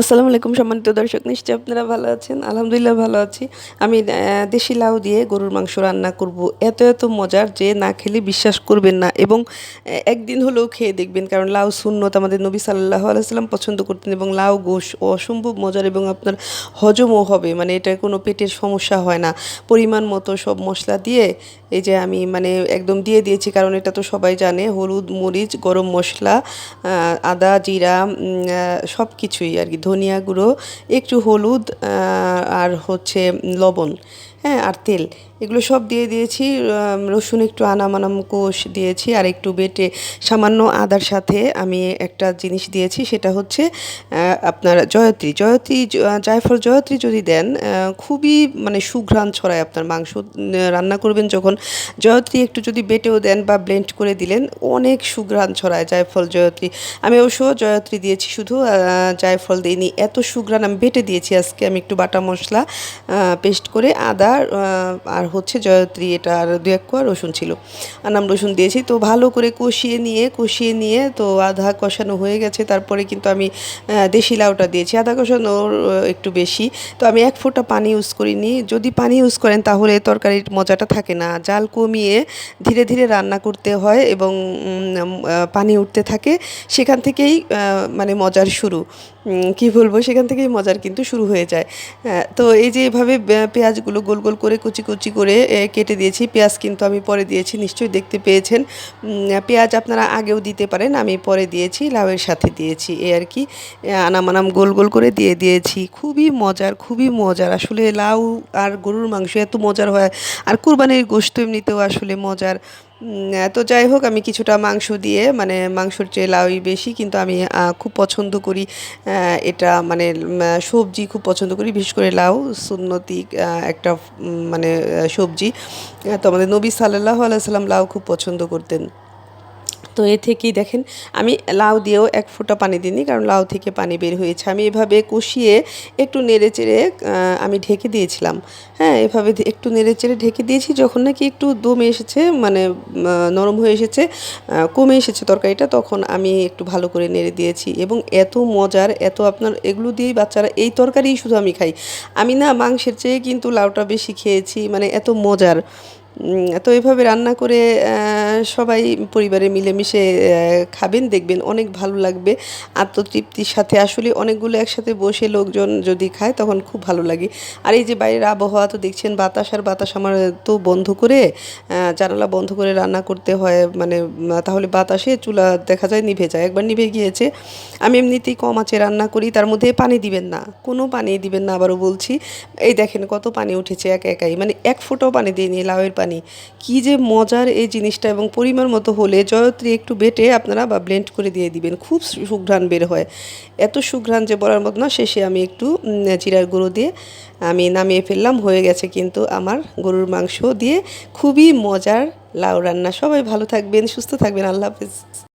আসসালামু আলাইকুম সম্মানিত দর্শক, নিশ্চয়ই আপনারা ভালো আছেন? আলহামদুলিল্লাহ ভালো আছি। আমি দেশি লাউ দিয়ে গরুর মাংস রান্না করব। এত এত মজার যে না খেলে বিশ্বাস করবেন না এবং একদিন হলেও খেয়ে দেখবেন। কারণ লাউ সুন্নত আমাদের নবী সাল্লাহ আলাইসাল্লাম পছন্দ করতেন এবং লাউ গোশ অসম্ভব মজার এবং আপনার হজমও হবে। মানে এটা কোনো পেটের সমস্যা হয় না। পরিমাণ মতো সব মশলা দিয়ে, এই যে আমি মানে একদম দিয়ে দিয়েছি, কারণ এটা তো সবাই জানে, হলুদ, মরিচ, গরম মশলা আদা, জিরা সব কিছুই আর কি। ধনিয়া গুঁড়ো একটু হলুদ আর হচ্ছে লবণ। হ্যাঁ আর তেল। এগুলো সব দিয়ে দিয়েছি রসুন একটু আনাম আনাম কোষ দিয়েছি, আর একটু বেটে সামান্য আদার সাথে আমি একটা জিনিস দিয়েছি, সেটা হচ্ছে আপনার জয়ত্রী। জয়ত্রী জায়ফল জয়ত্রী যদি দেন খুবই মানে সুঘ্রাণ ছড়ায় আপনার মাংস রান্না করবেন যখন। জয়ত্রী একটু যদি বেটেও দেন বা ব্লেন্ড করে দিলেন, অনেক সুঘ্রাণ ছড়ায় জায়ফল জয়ত্রী। আমি অবশ্য জয়ত্রী দিয়েছি শুধু জায়ফল দিইনি, এত সুঘ্রাণ আমি বেটে দিয়েছি আজকে, আমি একটু বাটা মশলা পেস্ট করে আদা আহ, আর হচ্ছে জয়ত্রী এটা আর দু এক কোয়া রসুন ছিল। আনাম রসুন দিয়েছি তো ভালো করে কষিয়ে নিয়ে কষিয়ে নিয়ে তো আধা কষানো হয়ে গেছে। তারপরে কিন্তু আমি দেশি লাউটা দিয়েছি। আধা কষানোর আহ, একটু বেশি। তো আমি এক ফোঁটা পানি ইউজ করিনি। যদি পানি ইউজ করেন তাহলে তরকারির মজাটা থাকে না। জাল কমিয়ে ধীরে ধীরে রান্না করতে হয় এবং পানি উঠতে থাকে। সেখান থেকেই মানে মজার শুরু। কি বলব? সেখান থেকেই মজার কিন্তু শুরু হয়ে যায়। তো এই যে এভাবে পেঁয়াজগুলো গোল গোল গোল করে কুচি কুচি করে কেটে দিয়েছি। পেঁয়াজ কিন্তু আমি পরে দিয়েছি, নিশ্চয়ই দেখতে পেয়েছেন। পেঁয়াজ আপনারা আগেও দিতে পারেন, আমি পরে দিয়েছি, লাউয়ের সাথে দিয়েছি, এ আর কি। আনাম আনাম গোল গোল করে দিয়ে দিয়েছি। খুবই মজার খুবই মজার। আসলে লাউ আর গরুর মাংস এত মজার হয়, আর কুরবানির গোস্ত এমনিতেও আসলে মজার। তো যাই হোক, আমি কিছুটা মাংস দিয়ে মানে মাংসর চেয়ে লাউই বেশি, কিন্তু আমি খুব পছন্দ করি এটা মানে সবজি খুব পছন্দ করি, বিশেষ করে লাউ, সুন্নতি একটা মানে সবজি। তো আমাদের নবী সাল্লাহ আলাইসাল্লাম লাউ খুব পছন্দ করতেন। তো এ থেকেই দেখেন, আমি লাউ দিয়েও এক ফোঁটা পানি দিইনি কারণ লাউ থেকে পানি বের হয়েছে। আমি এভাবে কষিয়ে একটু নেড়ে চেড়ে আমি ঢেকে দিয়েছিলাম। হ্যাঁ এভাবে একটু নেড়ে চেড়ে ঢেকে দিয়েছি, যখন নাকি একটু দমে এসেছে মানে নরম হয়ে এসেছে কমে এসেছে তরকারিটা, তখন আমি একটু ভালো করে নেড়ে দিয়েছি। এবং এত মজার, এত আপনার, এগুলো দিয়েই বাচ্চারা, এই তরকারিই শুধু আমি খাই। আমি না মাংসের চেয়ে কিন্তু লাউটা বেশি খেয়েছি মানে এত মজার। তো এইভাবে রান্না করে সবাই পরিবারে মিলেমিশে খাবেন, দেখবেন অনেক ভালো লাগবে। আত্মতৃপ্তির সাথে আসলে অনেকগুলো একসাথে বসে লোকজন যদি খায়, তখন খুব ভালো লাগে। আর এই যে বাইরের আবহাওয়া, তো দেখছেন বাতাস আর বাতাস আমার তো বন্ধ করে জানালা বন্ধ করে রান্না করতে হয় মানে তাহলে বাতাসে চুলা দেখা যায় নিভে যায়, একবার নিভে গিয়েছে। আমি এমনিতেই কম আঁচে রান্না করি, তার মধ্যে পানি দিবেন না, কোনো পানি দিবেন না, আবারও বলছি। এই দেখেন কত পানি উঠেছে, একা একাই মানে এক ফোঁটাও পানি দিইনি, লাউয়ের পানি। কি যে মজার এই জিনিসটা এবং পরিমাণ মতো হলে জয়ত্রী একটু বেটে আপনারা বা ব্লেন্ড করে দিয়ে দিবেন। খুব সুঘ্রাণ বের হয়। এত সুঘ্রাণ যে বলার মতো না, শেষে আমি একটু জিরার গুঁড়ো দিয়ে আমি নামিয়ে ফেললাম, হয়ে গেছে কিন্তু আমার গরুর মাংস দিয়ে। খুবই মজার লাউ রান্না। সবাই ভালো থাকবেন, সুস্থ থাকবেন। আল্লাহ হাফেজ।